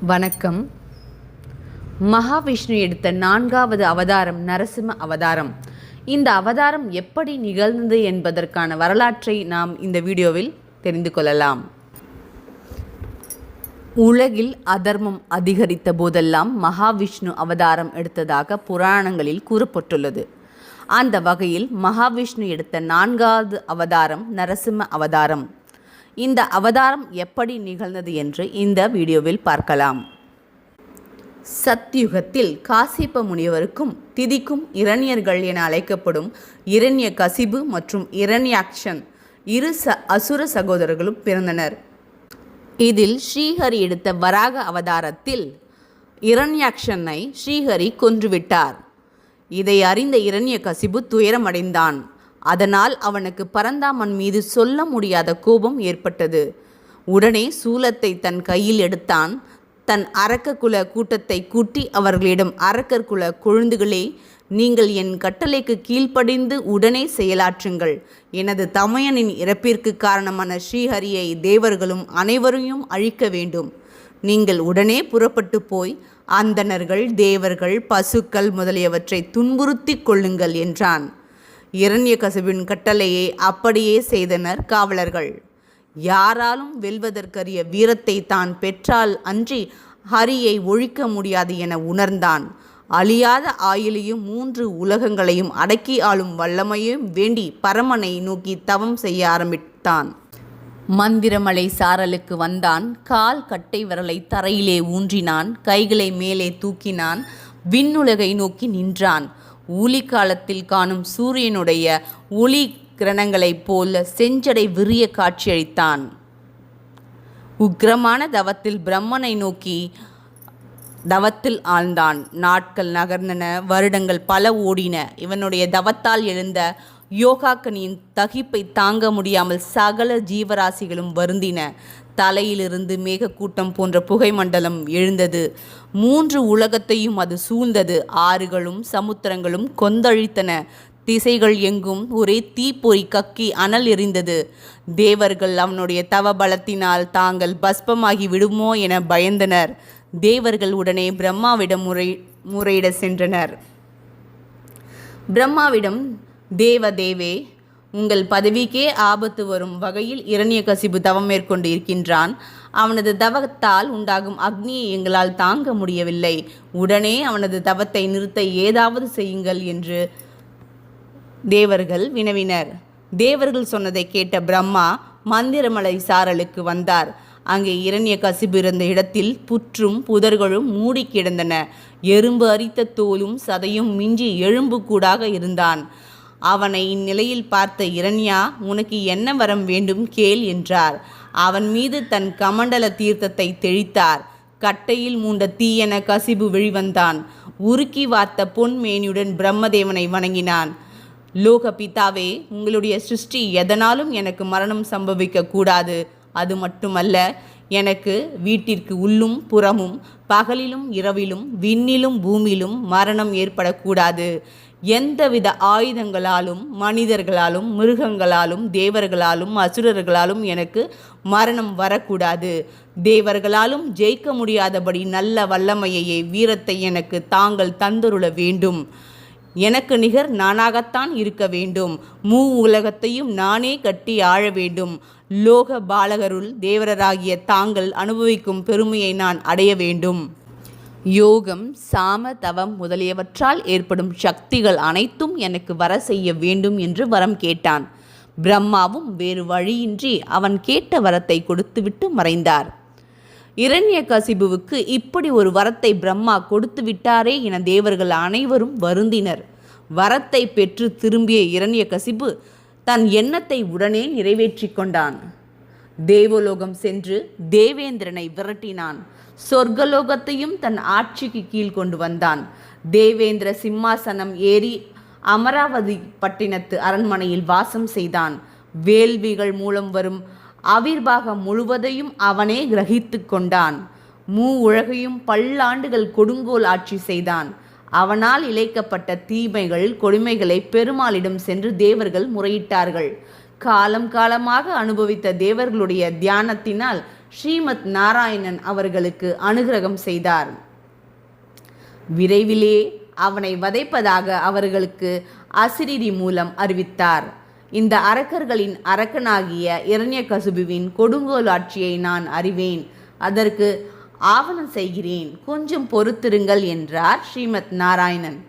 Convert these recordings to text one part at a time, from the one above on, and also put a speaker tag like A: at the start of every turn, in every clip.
A: வணக்கம். மகாவிஷ்ணு எடுத்த நான்காவது அவதாரம் நரசிம்ம அவதாரம். இந்த அவதாரம் எப்படி நிகழ்ந்தது என்பதற்கான வரலாற்றை நாம் இந்த வீடியோவில் தெரிந்து கொள்ளலாம். உலகில் அதர்மம் அதிகரித்த போதெல்லாம் மகாவிஷ்ணு அவதாரம் எடுத்ததாக புராணங்களில் கூறப்பட்டுள்ளது. அந்த வகையில் மகாவிஷ்ணு எடுத்த நான்காவது அவதாரம் நரசிம்ம அவதாரம். இந்த அவதாரம் எப்படி நிகழ்ந்தது என்று இந்த வீடியோவில் பார்க்கலாம். சத்யுகத்தில் காசிப்ப முனிவருக்கும் திதிக்கும் இரணியர்கள் என அழைக்கப்படும் இரண்ய கசிபு மற்றும் இரண்யாக்ஷன் இரு ச அசுர சகோதரர்களும் பிறந்தனர். இதில் ஸ்ரீஹரி எடுத்த வராக அவதாரத்தில் இரண்யாக்ஷனை ஸ்ரீஹரி கொன்றுவிட்டார். இதை அறிந்த இரண்யகசிபு துயரமடைந்தான். அதனால் அவனுக்கு பரந்தாமன் மீது சொல்ல முடியாத கோபம் ஏற்பட்டது. உடனே சூலத்தை தன் கையில் எடுத்தான். தன் அரக்ககுல கூட்டத்தை கூட்டி அவர்களிடம் அரக்கர் குல கொழுந்துகளே நீங்கள் என் கட்டளைக்கு கீழ்ப்படிந்து உடனே செயலாற்றுங்கள். எனது தமையனின் இறப்பிற்கு காரணமான ஸ்ரீஹரியை தேவர்களும் அனைவரையும் அழிக்க வேண்டும். நீங்கள் உடனே புறப்பட்டு போய் அந்தணர்கள் தேவர்கள் பசுக்கள் முதலியவற்றை துன்புறுத்திக் கொள்ளுங்கள் என்றான். இரண்யகசிபின் கட்டளையை அப்படியே செய்தனர் காவலர்கள். யாராலும் வெல்வதற்கரிய வீரத்தை தான் பெற்றால் அன்றி ஹரியை ஒழிக்க முடியாது என உணர்ந்தான். அழியாத ஆயுளையும் மூன்று உலகங்களையும் அடக்கி ஆளும் வல்லமையும் வேண்டி பரமனை நோக்கி தவம் செய்ய ஆரம்பித்தான். மந்திரமலை சாரலுக்கு வந்தான். கால் கட்டை விரலை தரையிலே ஊன்றினான். கைகளை மேலே தூக்கினான். விண்ணுலகை நோக்கி நின்றான். ஊலி காலத்தில் காணும் சூரியனுடைய ஒளி கிரணங்களைப் போல செஞ்சடை விரிய காட்சியளித்தான். உக்கிரமான தவத்தில் பிரம்மனை நோக்கி தவத்தில் ஆழ்ந்தான். நாட்கள் நகர்ந்தன வருடங்கள் பல ஓடின. இவனுடைய தவத்தால் எழுந்த யோகாக்கனியின் தகிப்பை தாங்க முடியாமல் சகல ஜீவராசிகளும் வருந்தின. தலையிலிருந்து மேகக்கூட்டம் போன்ற புகை மண்டலம் எழுந்தது. மூன்று உலகத்தையும் அது சூழ்ந்தது. ஆறுகளும் சமுத்திரங்களும் கொந்தழித்தன திசைகள் எங்கும் ஒரே தீப்பொறி கக்கி அனல் எரிந்தது. தேவர்கள் அவனுடைய தவ பலத்தினால் தாங்கள் பஸ்பமாகி விடுமோ என பயந்தனர். தேவர்கள் உடனே பிரம்மாவிடம் முறை முறையிட சென்றனர். பிரம்மாவிடம் தேவ தேவே உங்கள் பதவிக்கே ஆபத்து வரும் வகையில் இரணியகசிபு தவம் மேற்கொண்டு இருக்கின்றான். அவனது தவத்தால் உண்டாகும் அக்னியை எங்களால் தாங்க முடியவில்லை. உடனே அவனது தவத்தை நிறுத்த ஏதாவது செய்யுங்கள் என்று தேவர்கள் வினவினர். தேவர்கள் சொன்னதை கேட்ட பிரம்மா மந்திரமலை சாரலுக்கு வந்தார். அங்கே இரண்ய கசிபு இருந்த இடத்தில் புற்றும் புதர்களும் மூடி கிடந்தன. எறும்பு அரித்த தோலும் சதையும் மிஞ்சி எலும்பு கூடாக இருந்தான். அவனை இந்நிலையில் பார்த்த இரண்யா உனக்கு என்ன வரம் வேண்டும்? கேள் என்றார். அவன் மீது தன் கமண்டல தீர்த்தத்தை தெளித்தார். கட்டையில் மூண்ட தீயென கசிபு வெளிவந்தான். உருக்கி வார்த்த பொன் மேனியுடன் பிரம்மதேவனை வணங்கினான். லோக பிதாவே உங்களுடைய சிருஷ்டி எதனாலும் எனக்கு மரணம் சம்பவிக்க கூடாது. அது மட்டுமல்ல எனக்கு வீட்டிற்கு உள்ளும் புறமும் பகலிலும் இரவிலும் விண்ணிலும் பூமியிலும் மரணம் ஏற்படக்கூடாது எந்தவித ஆயுதங்களாலும் மனிதர்களாலும் மிருகங்களாலும் தேவர்களாலும் அசுரர்களாலும் எனக்கு மரணம் வரக்கூடாது. தேவர்களாலும் ஜெயிக்க முடியாதபடி நல்ல வல்லமையையே வீரத்தை எனக்கு தாங்கள் தந்தருள வேண்டும். எனக்கு நிகர் நானாகத்தான் இருக்க வேண்டும். மூ உலகத்தையும் நானே கட்டி ஆழ வேண்டும். லோக பாலகருள் தேவரராகிய தாங்கள் அனுபவிக்கும் பெருமையை நான் அடைய வேண்டும். யோகம் சாம தவம் முதலியவற்றால் ஏற்படும் சக்திகள் அனைத்தும் எனக்கு வர செய்ய வேண்டும் என்று வரம் கேட்டான். பிரம்மாவும் வேறு வழியின்றி அவன் கேட்ட வரத்தை கொடுத்துவிட்டு மறைந்தார். இரண்ய கசிபுவுக்கு இப்படி ஒரு வரத்தை பிரம்மா கொடுத்து விட்டாரே என தேவர்கள் அனைவரும் வருந்தினர். வரத்தை பெற்று திரும்பிய இரண்ய கசிபு தன் எண்ணத்தை உடனே நிறைவேற்றி கொண்டான். தேவலோகம் சென்று தேவேந்திரனை விரட்டினான். சொர்க்கலோகத்தையும் தன் ஆட்சிக்கு கீழ் கொண்டு வந்தான். தேவேந்திர சிம்மாசனம் ஏறி அமராவதி பட்டினத்து அரண்மனையில் வாசம் செய்தான். வேள்விகள் மூலம் வரும் அவிர்வாகம் முழுவதையும் அவனே கிரகித்து கொண்டான். மூ உலகையும் பல்லாண்டுகள் கொடுங்கோல் ஆட்சி செய்தான். அவனால் இழைக்கப்பட்ட தீமைகள் கொடுமைகளை பெருமாளிடம் சென்று தேவர்கள் முறையிட்டார்கள். காலம் காலமாக அனுபவித்த தேவர்களுடைய தியானத்தினால் ஸ்ரீமத் நாராயணன் அவர்களுக்கு அனுகிரகம் செய்தார். விரைவிலே அவனை வதைப்பதாக அவர்களுக்கு அசிரிதி மூலம் அறிவித்தார். இந்த அரக்கர்களின் அரக்கனாகிய இரண்யகசுபுவின் கொடுங்கோல் ஆட்சியை நான் அறிவேன். அதற்கு ஆவணம் செய்கிறேன். கொஞ்சம் பொறுத்திருங்கள் என்றார் ஸ்ரீமத் நாராயணன்.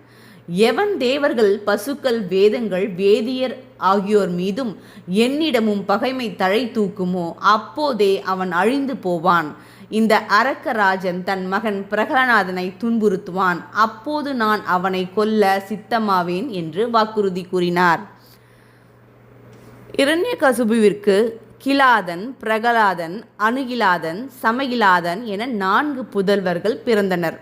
A: எவன் தேவர்கள் பசுக்கள் வேதங்கள் வேதியர் ஆகியோர் மீதும் என்னிடமும் பகைமை தழை தூக்குமோ அப்போதே அவன் அழிந்து போவான். இந்த அரக்கராஜன் தன் மகன் பிரகலநாதனை துன்புறுத்துவான். அப்போது நான் அவனை கொல்ல சித்தமாவேன் என்று வாக்குறுதி கூறினார். இரண்யகசுபுவிற்கு கிலாதன் பிரகலாதன் அணுகிலாதன் சமகிலாதன் என நான்கு புதல்வர்கள் பிறந்தனர்.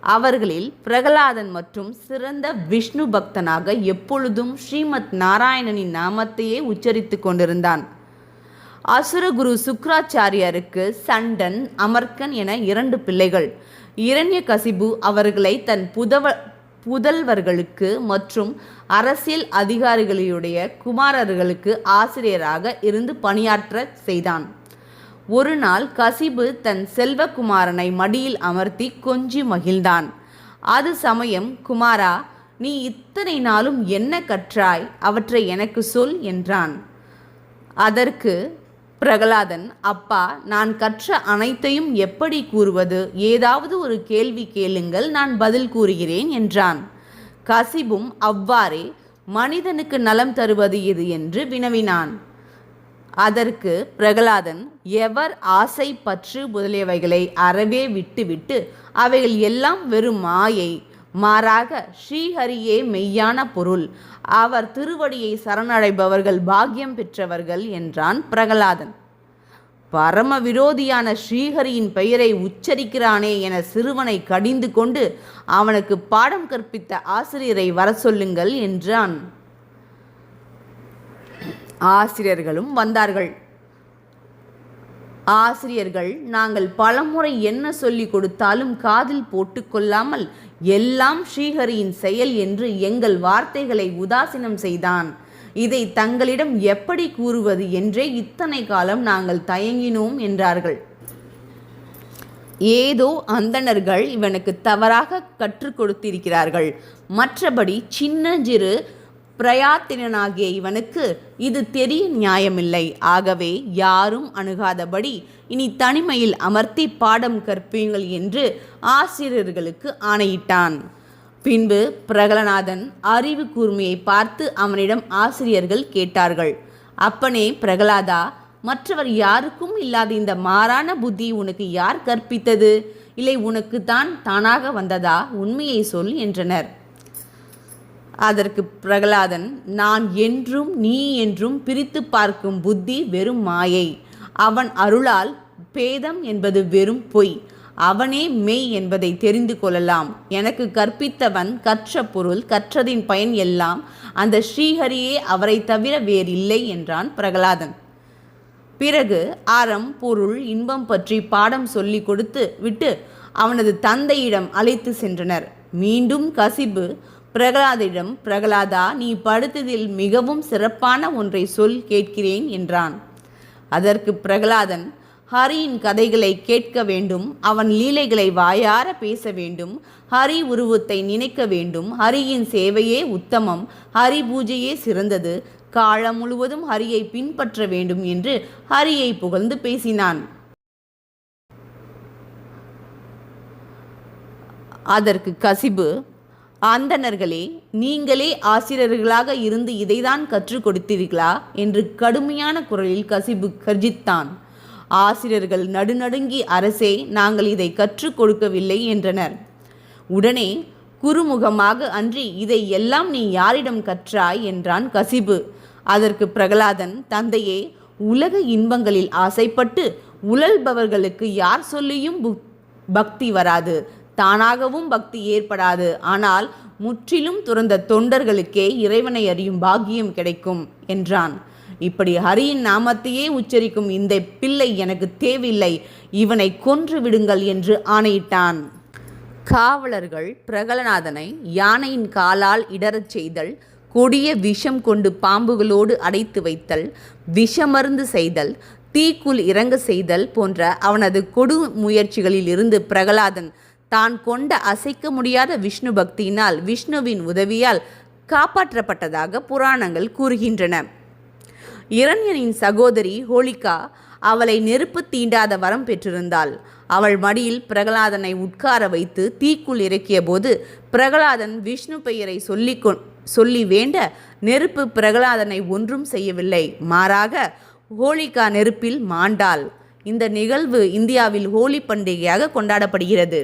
A: அவர்களில் பிரகலாதன் மற்றும் சிறந்த விஷ்ணு பக்தனாக எப்பொழுதும் ஸ்ரீமத் நாராயணனின் நாமத்தையே உச்சரித்து கொண்டிருந்தான். அசுரகுரு சுக்ராச்சாரியருக்கு சண்டன் அமர்க்கன் என இரண்டு பிள்ளைகள். இரண்ய கசிபு அவர்களை தன் புதவ புதல்வர்களுக்கு மற்றும் அரசியல் அதிகாரிகளுடைய குமாரர்களுக்கு ஆசிரியராக இருந்து பணியாற்ற செய்தான். ஒரு நாள் கசிபு தன் செல்வகுமாரனை மடியில் அமர்த்தி கொஞ்சி மகிழ்ந்தான். அது சமயம் குமாரா நீ இத்தனை நாளும் என்ன கற்றாய்? அவற்றை எனக்கு சொல் என்றான். அதற்கு பிரகலாதன் அப்பா நான் கற்ற அனைத்தையும் எப்படி கூறுவது? ஏதாவது ஒரு கேள்வி கேளுங்கள் நான் பதில் கூறுகிறேன் என்றான். கசிபும் அவ்வாறே மனிதனுக்கு நலம் தருவது எது? என்று வினவினான். அதற்கு பிரகலாதன் எவர் ஆசை பற்று முதலியவைகளை அறவே விட்டுவிட்டு அவைகள் எல்லாம் வெறும் மாயை. மாறாக ஸ்ரீஹரியே மெய்யான பொருள். அவர் திருவடியை சரணடைபவர்கள் பாக்கியம் பெற்றவர்கள் என்றான் பிரகலாதன். பரம விரோதியான ஸ்ரீஹரியின் பெயரை உச்சரிக்கிறானே என சிறுவனை கடிந்து கொண்டு அவனுக்கு பாடம் கற்பித்த ஆசிரியரை வர சொல்லுங்கள் என்றான். ஆசிரியர்களும் வந்தார்கள். ஆசிரியர்கள் நாங்கள் பலமுறை என்ன சொல்லி கொடுத்தாலும் காதில் போட்டுக்கொள்ளாமல் எல்லாம் ஸ்ரீஹரியின் செயல் என்று எங்கள் வார்த்தைகளை உதாசீனம் செய்தான். இதை தங்களிடம் எப்படி கூறுவது என்றே இத்தனை காலம் நாங்கள் தயங்கினோம் என்றார்கள். ஏதோ அந்தணர்கள் இவனுக்கு தவறாக கற்றுக் கொடுத்திருக்கிறார்கள். மற்றபடி சின்னஞ்சிறு பிரயாத்தினனாகிய இவனுக்கு இது தெரிய நியாயமில்லை. ஆகவே யாரும் அணுகாதபடி இனி தனிமையில் அமர்த்தி பாடம் கற்பீங்கள் என்று ஆசிரியர்களுக்கு ஆணையிட்டான். பின்பு பிரகலநாதன் அறிவு கூர்மையை பார்த்து அவனிடம் ஆசிரியர்கள் கேட்டார்கள் அப்பனே பிரகலாதா மற்றவர் யாருக்கும் இல்லாத இந்த மாறான புத்தி உனக்கு யார் கற்பித்தது? இல்லை உனக்கு தான் தானாக வந்ததா? உண்மையை சொல் என்றனர். அதற்கு பிரகலாதன் நான் என்றும் நீ என்றும் பிரித்து பார்க்கும் புத்தி வெறும் மாயை. அவன் அருளால் பேதம் என்பது வெறும் பொய். அவனே மெய் என்பதை தெரிந்து கொள்ளலாம். எனக்கு கற்பித்தவன் கற்ற பொருள் கற்றதின் பயன் எல்லாம் அந்த ஸ்ரீஹரியே அவரை தவிர வேறில்லை என்றான் பிரகலாதன். பிறகு அறம் பொருள் இன்பம் பற்றி பாடம் சொல்லி கொடுத்து விட்டு அவனது தந்தையிடம் அழைத்து சென்றனர். மீண்டும் கசிபு பிரகலாதிடம் பிரகலாதா நீ படுத்ததில் மிகவும் சிறப்பான ஒன்றை சொல் கேட்கிறேன் என்றான். அதற்கு பிரகலாதன் ஹரியின் கதைகளை கேட்க வேண்டும் அவன் லீலைகளை வாயார பேச வேண்டும் ஹரி உருவத்தை நினைக்க வேண்டும் ஹரியின் சேவையே உத்தமம் ஹரி பூஜையே சிறந்தது காலம் முழுவதும் ஹரியை பின்பற்ற வேண்டும் என்று ஹரியை புகழ்ந்து பேசினான். அதற்கு கசிபு அந்தணர்களே நீங்களே ஆசிரியர்களாக இருந்து இதைதான் கற்றுக் கொடுத்தீர்களா? என்று கடுமையான குரலில் கசிபு கர்ஜித்தான். ஆசிரியர்கள் நடுநடுங்கி அரசே நாங்கள் இதை கற்றுக் கொடுக்கவில்லை என்றனர். உடனே குறுமுகமாக அன்றி இதை எல்லாம் நீ யாரிடம் கற்றாய்? என்றான் கசிபு. அதற்கு பிரகலாதன் தந்தையே உலக இன்பங்களில் ஆசைப்பட்டு உழல்பவர்களுக்கு யார் சொல்லியும் புக்- பக்தி வராது. தானாகவும் பக்தி ஏற்படாது. ஆனால் முற்றிலும் துறந்த தொண்டர்களுக்கே இறைவனை அறியும் பாக்கியம் கிடைக்கும் என்றான். இப்படி ஹரியின் நாமத்தையே உச்சரிக்கும் இந்த பிள்ளை எனக்கு தேவையில்லை. இவனை கொன்று விடுங்கள் என்று ஆணையிட்டான். காவலர்கள் பிரகலநாதனை யானையின் காலால் இடறச் செய்தல் கொடிய விஷம் கொண்டு பாம்புகளோடு அடைத்து வைத்தல் விஷமருந்து செய்தல் தீக்குள் இறங்க செய்தல் போன்ற அவனது கொடு முயற்சிகளில் இருந்து பிரகலாதன் தான் கொண்ட அசைக்க முடியாத விஷ்ணு பக்தியினால் விஷ்ணுவின் உதவியால் காப்பாற்றப்பட்டதாக புராணங்கள் கூறுகின்றன. இரண்யனின் சகோதரி ஹோலிகா அவளை நெருப்பு தீண்டாத வரம் பெற்றிருந்தாள். அவள் மடியில் பிரகலாதனை உட்கார வைத்து தீக்குள் இறக்கிய போது பிரகலாதன் விஷ்ணு பெயரை சொல்லி சொல்லி வேண்ட நெருப்பு பிரகலாதனை ஒன்றும் செய்யவில்லை. மாறாக ஹோலிகா நெருப்பில் மாண்டாள். இந்த நிகழ்வு இந்தியாவில் ஹோலி பண்டிகையாக கொண்டாடப்படுகிறது.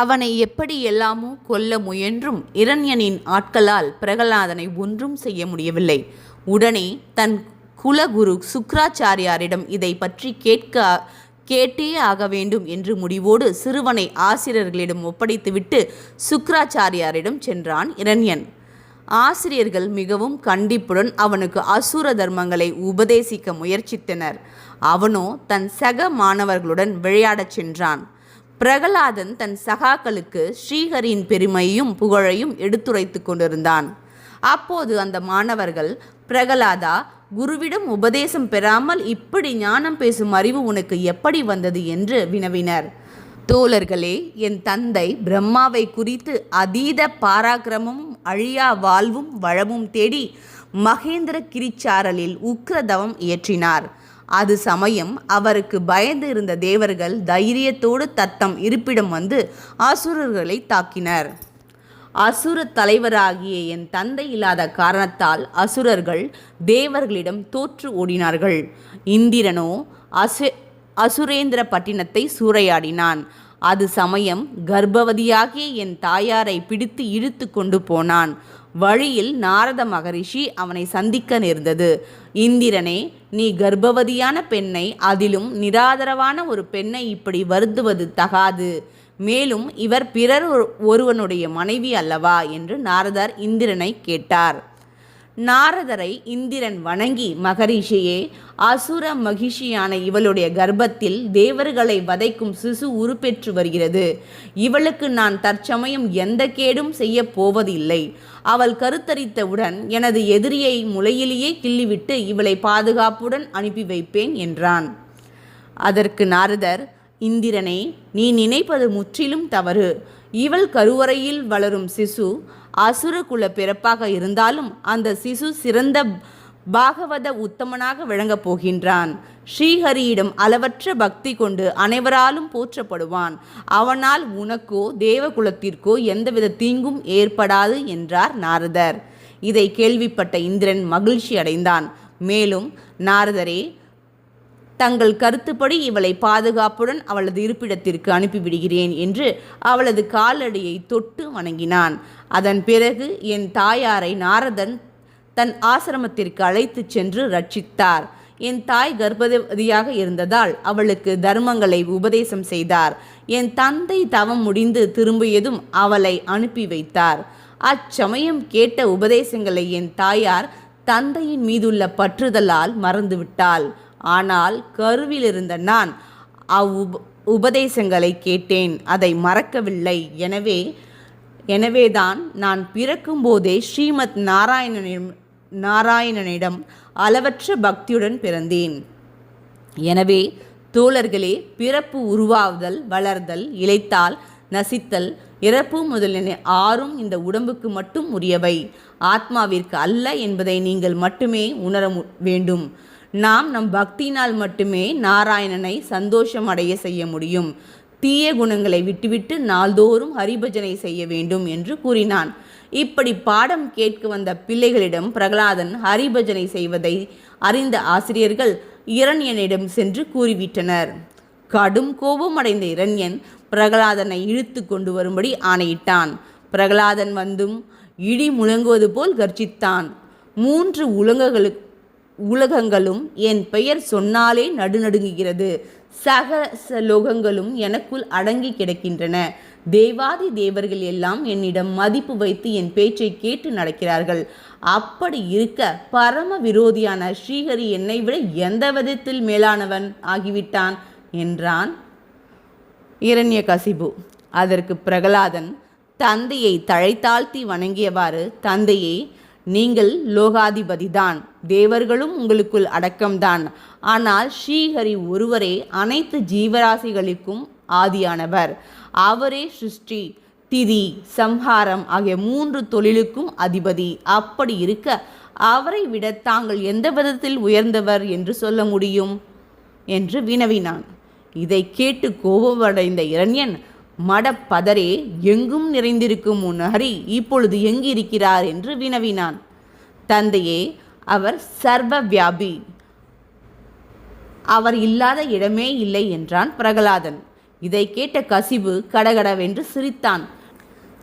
A: அவனை எப்படி எல்லாமோ கொல்ல முயன்றும் இரண்யனின் ஆட்களால் பிரகலாதனை ஒன்றும் செய்ய முடியவில்லை. உடனே தன் குலகுரு சுக்ராச்சாரியாரிடம் இதை பற்றி கேட்க கேட்டே ஆக வேண்டும் என்று முடிவோடு சிறுவனை ஆசிரியர்களிடம் ஒப்படைத்துவிட்டு சுக்ராச்சாரியாரிடம் சென்றான் இரண்யன். ஆசிரியர்கள் மிகவும் கண்டிப்புடன் அவனுக்கு அசுர தர்மங்களை உபதேசிக்க முயற்சித்தனர். அவனோ தன் சக மாணவர்களுடன் விளையாடச் சென்றான். பிரகலாதன் தன் சகாக்களுக்கு ஸ்ரீஹரியின் பெருமையும் புகழையும் எடுத்துரைத்து கொண்டிருந்தான். அப்போது அந்த மாணவர்கள் பிரகலாதா குருவிடம் உபதேசம் பெறாமல் இப்படி ஞானம் பேசும் அறிவு உனக்கு எப்படி வந்தது? என்று வினவினர். தோழர்களே என் தந்தை பிரம்மாவை குறித்து அதீத பாராக்கிரமும் அழியா வாழ்வும் வளமும் தேடி மகேந்திர கிரிச்சாரலில் உக்ரதவம் இயற்றினார். அது சமயம் அவருக்கு பயந்து இருந்த தேவர்கள் தைரியத்தோடு தத்தம் இருப்பிடம் வந்து அசுரர்களை தாக்கினர். அசுர தலைவராகிய என் தந்தை இல்லாத காரணத்தால் அசுரர்கள் தேவர்களிடம் தோற்று ஓடினார்கள். இந்திரனோ அசு அசுரேந்திர பட்டினத்தை சூறையாடினான். அது சமயம் கர்ப்பவதியாகிய என் தாயாரை பிடித்து இழுத்து கொண்டு போனான். வழியில் நாரத மகரிஷி அவனை சந்திக்க நேர்ந்தது. இந்திரனே நீ கர்ப்பவதியான பெண்ணை அதிலும் நிராதரவான ஒரு பெண்ணை இப்படி வருந்துவது தகாது. மேலும் இவர் பிறர் ஒருவனுடைய மனைவி அல்லவா? என்று நாரதர் இந்திரனை கேட்டார். நாரதரை இந்திரன் வணங்கி மகரிஷியே அசுர மகிஷியான இவளுடைய கர்ப்பத்தில் தேவர்களை வதைக்கும் சிசு உருப்பெற்று வருகிறது. இவளுக்கு நான் தற்சமயம் எந்த கேடும் செய்ய போவதில்லை. அவள் கருத்தரித்தவுடன் எனது எதிரியை முளையிலேயே கிள்ளிவிட்டு இவளை பாதுகாப்புடன் அனுப்பி வைப்பேன் என்றான். அதற்கு நாரதர் இந்திரனே நீ நினைப்பது முற்றிலும் தவறு. இவள் கருவறையில் வளரும் சிசு அசுரகுல பிறப்பாக இருந்தாலும் அந்த சிசு சிறந்த பாகவத உத்தமனாக விளங்கப் போகின்றான். ஸ்ரீஹரியிடம் அளவற்ற பக்தி கொண்டு அனைவராலும் போற்றப்படுவான். அவனால் உனக்கோ தேவகுலத்திற்கோ எந்தவித தீங்கும் ஏற்படாது என்றார் நாரதர். இதை கேள்விப்பட்ட இந்திரன் மகிழ்ச்சி அடைந்தான். மேலும் நாரதரே தங்கள் கருத்துப்படி இவளை பாதுகாப்புடன் அவளது இருப்பிடத்திற்கு அனுப்பிவிடுகிறேன் என்று அவளது காலடியை தொட்டு வணங்கினான். அதன் பிறகு என் தாயாரை நாரதன் தன் ஆசிரமத்திற்கு அழைத்துச் சென்று ரட்சித்தார். என் தாய் கர்ப்பவதியாக இருந்ததால் அவளுக்கு தர்மங்களை உபதேசம் செய்தார். என் தந்தை தவம் முடிந்து திரும்பியதும் அவளை அனுப்பி வைத்தார். அச்சமயம் கேட்ட உபதேசங்களை என் தாயார் தந்தையின் மீதுள்ள பற்றுதலால் மறந்துவிட்டாள். ஆனால் கருவிலிருந்த நான் அவ் உபதேசங்களை கேட்டேன். அதை மறக்கவில்லை. எனவே எனவேதான் நான் பிறக்கும்போதே ஸ்ரீமத் நாராயணனிடம் நாராயணனிடம் அளவற்ற பக்தியுடன் பிறந்தேன். எனவே தோழர்களே பிறப்பு உருவாவுதல் வளர்தல் இழைத்தால் நசித்தல் இறப்பு முதலின ஆறும் இந்த உடம்புக்கு மட்டும் உரியவை. ஆத்மாவிற்கு அல்ல என்பதை நீங்கள் மட்டுமே உணர வேண்டும். நாம் நம் பக்தியினால் மட்டுமே நாராயணனை சந்தோஷம் அடைய செய்ய முடியும். தீய குணங்களை விட்டுவிட்டு நாள்தோறும் ஹரிபஜனை செய்ய வேண்டும் என்று கூறினான். இப்படி பாடம் கேட்க வந்த பிள்ளைகளிடம் பிரகலாதன் ஹரிபஜனை செய்வதை அறிந்த ஆசிரியர்கள் இரண்யனிடம் சென்று கூறிவிட்டனர். கடும் கோபம் அடைந்த இரண்யன் பிரகலாதனை இழுத்து கொண்டு வரும்படி ஆணையிட்டான். பிரகலாதன் வந்தும் இடி முழங்குவது போல் கர்ஜித்தான். மூன்று உலகங்களுக்கு உலகங்களும் என் பெயர் சொன்னாலே நடுநடுங்குகிறது. சகச லோகங்களும் எனக்குள் அடங்கி கிடக்கின்றன. தேவாதி தேவர்கள் எல்லாம் என்னிடம் மதிப்பு வைத்து என் பேச்சை கேட்டு நடக்கிறார்கள். அப்படி இருக்க பரம விரோதியான ஸ்ரீஹரி என்னை விட எந்த விதத்தில் மேலானவன் ஆகிவிட்டான்? என்றான் இரண்ய கசிபு அதற்கு பிரகலாதன் தந்தையை தழைத்தாழ்த்தி வணங்கியவாறு தந்தையை நீங்கள் லோகாதிபதிதான். தேவர்களும் உங்களுக்குள் அடக்கம்தான். ஆனால் ஸ்ரீஹரி ஒருவரே அனைத்து ஜீவராசிகளுக்கும் ஆதியானவர். அவரே சிருஷ்டி திதி சம்ஹாரம் ஆகிய மூன்று தொழிலுக்கும் அதிபதி. அப்படி இருக்க அவரை விட தாங்கள் எந்த விதத்தில் உயர்ந்தவர் என்று சொல்ல முடியும்? என்று வினவினான். இதை கேட்டு கோபமடைந்த இரண்யன் மடப்பதரே எங்கும் நிறைந்திருக்கும் உன் ஹரி இப்பொழுது எங்கு இருக்கிறார் என்று வினவினான். தந்தையே அவர் சர்வ வியாபி அவர் இல்லாத இடமே இல்லை என்றான் பிரகலாதன். இதை கேட்ட கசிபு கடகடவென்று சிரித்தான்.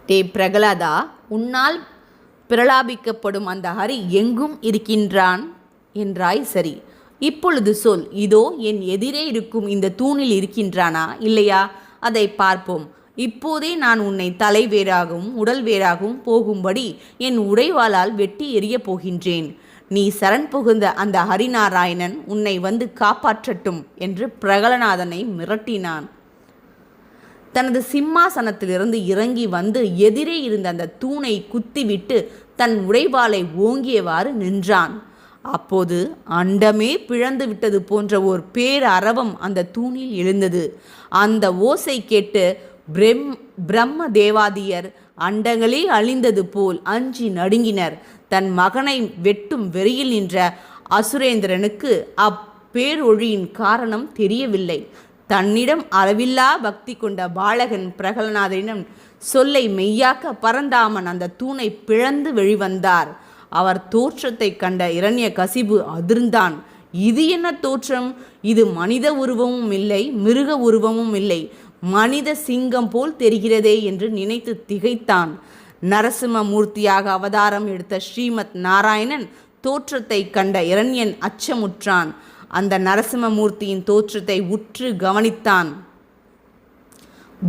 A: டே பிரகலாதா உன்னால் பிரலாபிக்கப்படும் அந்த ஹரி எங்கும் இருக்கின்றான்? என்றாய் சரி. இப்பொழுது சொல் இதோ என் எதிரே இருக்கும் இந்த தூணில் இருக்கின்றானா இல்லையா? அதை பார்ப்போம். இப்போதே நான் உன்னை தலை வேறாகவும் உடல் வேறாகவும் போகும்படி என் உடைவாளால் வெட்டி எறியப் போகின்றேன். நீ சரண் புகுந்த அந்த ஹரிநாராயணன் உன்னை வந்து காப்பாற்றட்டும் என்று பிரகலநாதனை மிரட்டினான். தனது சிம்மாசனத்திலிருந்து இறங்கி வந்து எதிரே இருந்த அந்த தூணை குத்திவிட்டு தன் உடைவாளை ஓங்கியவாறு நின்றான். அப்போது அண்டமே பிளந்து விட்டது போன்ற ஒரு பேரரவம் அந்த தூணில் எழுந்தது. அந்த ஓசை கேட்டு பிரம் பிரம்ம தேவாதியர் அண்டங்களே அழிந்தது போல் அஞ்சி நடுங்கினர். தன் மகனை வெட்டும் வெறியில் நின்ற அசுரேந்திரனுக்கு அப்பேரொழியின் காரணம் தெரியவில்லை. தன்னிடம் அளவில்லா பக்தி கொண்ட பாலகன் பிரகலநாதனிடம் சொல்லை மெய்யாக்க பரந்தாமன் அந்த தூணை பிளந்து வெளிவந்தார். அவர் தோற்றத்தை கண்ட இரண்ய கசிபு அதிர்ந்தான். இது என்ன தோற்றம்? இது மனித உருவமும் இல்லை மிருக உருவமும் இல்லை. மனித சிங்கம் போல் தெரிகிறதே என்று நினைத்து திகைத்தான். நரசிம்ம மூர்த்தியாக அவதாரம் எடுத்த ஸ்ரீமத் நாராயணன் தோற்றத்தை கண்ட இரண்யன் அச்சமுற்றான். அந்த நரசிம்மமூர்த்தியின் தோற்றத்தை உற்று கவனித்தான்.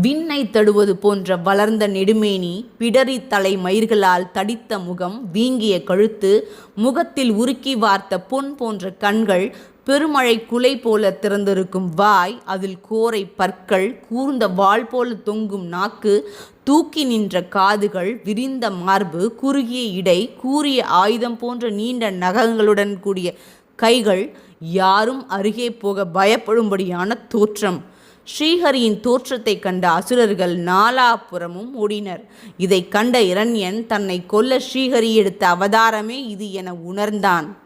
A: விண்ணை தடுவது போன்ற வளர்ந்த நெடுமேனி பிடரி தலை மயிர்களால் தடித்த முகம் வீங்கிய கழுத்து முகத்தில் உருக்கி வார்த்த பொன் போன்ற கண்கள் பெருமழை குலை போல திறந்திருக்கும் வாய் அதில் கோரை பற்கள் கூர்ந்த வாள் போல தொங்கும் நாக்கு தூக்கி நின்ற காதுகள் விரிந்த மார்பு குறுகிய இடை கூறிய ஆயுதம் போன்ற நீண்ட நகங்களுடன் கூடிய கைகள் யாரும் அருகே போக பயப்படும்படியான தோற்றம். ஸ்ரீஹரியின் தோற்றத்தை கண்ட அசுரர்கள் நாலாபுறமும் ஓடினர். இதை கண்ட இரண்யன் தன்னை கொல்ல ஸ்ரீஹரி எடுத்த அவதாரமே இது என உணர்ந்தான்.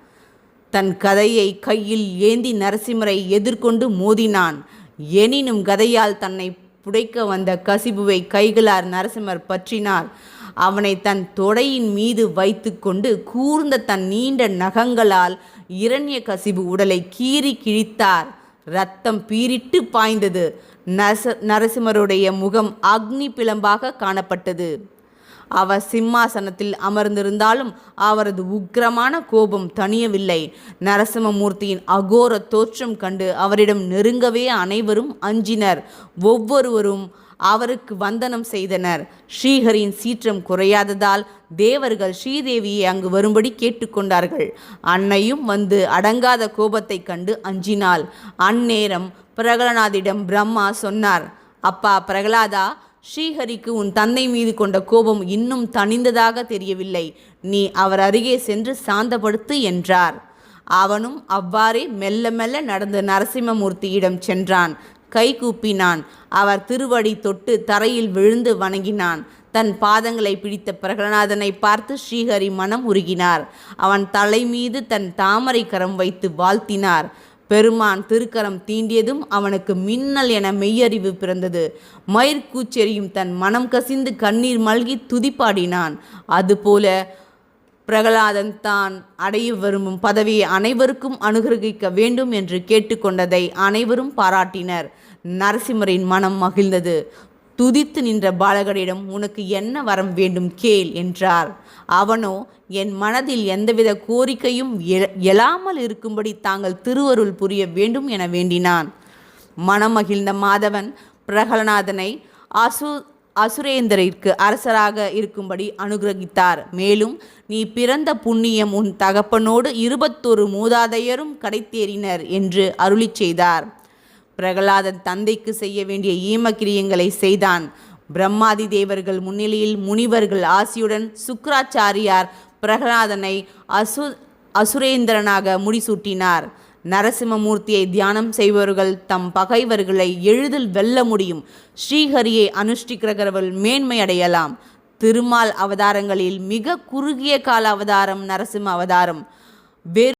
A: தன் கதையை கையில் ஏந்தி நரசிம்மரை எதிர்கொண்டு மோதினான். எனினும் கதையால் தன்னை புடைக்க வந்த கசிபுவை கைகளார் நரசிம்மர் பற்றினார். அவனை தன் தொடையின் மீது வைத்துக்கொண்டு கூர்ந்த தன் நீண்ட நகங்களால் இரண்ய கசிபு உடலை கீறி கிழித்தார். ரத்தம் பீரிட்டு பாய்ந்தது. நரச நரசிம்மருடைய முகம் அக்னி பிளம்பாக காணப்பட்டது. அவர் சிம்மாசனத்தில் அமர்ந்திருந்தாலும் அவரது உக்கிரமான கோபம் தணியவில்லை. நரசிம்மமூர்த்தியின் அகோர தோற்றம் கண்டு அவரிடம் நெருங்கவே அனைவரும் அஞ்சினர். ஒவ்வொருவரும் அவருக்கு வந்தனம் செய்தனர். ஸ்ரீஹரியின் சீற்றம் குறையாததால் தேவர்கள் ஸ்ரீதேவியை அங்கு வரும்படி கேட்டுக்கொண்டார்கள். அன்னையும் வந்து அடங்காத கோபத்தைக் கண்டு அஞ்சினாள். அந்நேரம் பிரகலநாதிடம் பிரம்மா சொன்னார் அப்பா பிரகலாதா ஸ்ரீஹரிக்கு உன் தந்தை மீது கொண்ட கோபம் இன்னும் தணிந்ததாக தெரியவில்லை. நீ அவர் அருகே சென்று சாந்தப்படுத்து என்றார். அவனும் அவ்வாறே மெல்ல மெல்ல நடந்து நரசிம்மமூர்த்தியிடம் சென்றான். கை கூப்பினான். அவர் திருவடி தொட்டு தரையில் விழுந்து வணங்கினான். தன் பாதங்களை பிடித்த பிரகலநாதனை பார்த்து ஸ்ரீஹரி மனம் உருகினார். அவன் தலை மீது தன் தாமரை கரம் வைத்து வாழ்த்தினார். பெருமான் திருக்கரம் தீண்டியதும் அவனுக்கு மின்னல் என மெய்யறிவு பிறந்தது. மயிர்கூச்செறியும் தன் மனம் கசிந்து கண்ணீர் மல்கி துதிப்பாடினான். அதுபோல பிரகலாதன் தான் அடைய விரும்பும் பதவியை அனைவருக்கும் அனுகிரகிக்க வேண்டும் என்று கேட்டுக்கொண்டதை அனைவரும் பாராட்டினர். நரசிம்மரின் மனம் மகிழ்ந்தது. துதித்து நின்ற பாலகனிடம் உனக்கு என்ன வரம் வேண்டும் கேள் என்றார். அவனோ என் மனதில் எந்தவித கோரிக்கையும் எழாமல் இருக்கும்படி தாங்கள் திருவருள் புரிய வேண்டும் என வேண்டினான். மனமகிழ்ந்த மாதவன் பிரகலநாதனை அசு அசுரேந்தரிற்கு அரசராக இருக்கும்படி அனுகிரகித்தார். மேலும் நீ பிறந்த புண்ணியம் உன் தகப்பனோடு இருபத்தொரு மூதாதையரும் கடைத்தேறினர் என்று அருளிச் செய்தார். பிரகலாதன் தந்தைக்கு செய்ய வேண்டிய ஈமக்கிரியங்களை செய்தான். பிரம்மாதி தேவர்கள் முன்னிலையில் முனிவர்கள் ஆசியுடன் சுக்ராச்சாரியார் பிரகலாதனை அசு அசுரேந்திரனாக முடிசூட்டினார். நரசிம்மமூர்த்தியை தியானம் செய்பவர்கள் தம் பகைவர்களை எளிதில் வெல்ல முடியும். ஸ்ரீஹரியை அனுஷ்டிக்கிறவர்கள் மேன்மை அடையலாம் திருமால் அவதாரங்களில் மிக குறுகிய கால அவதாரம் நரசிம்ம அவதாரம். வேறு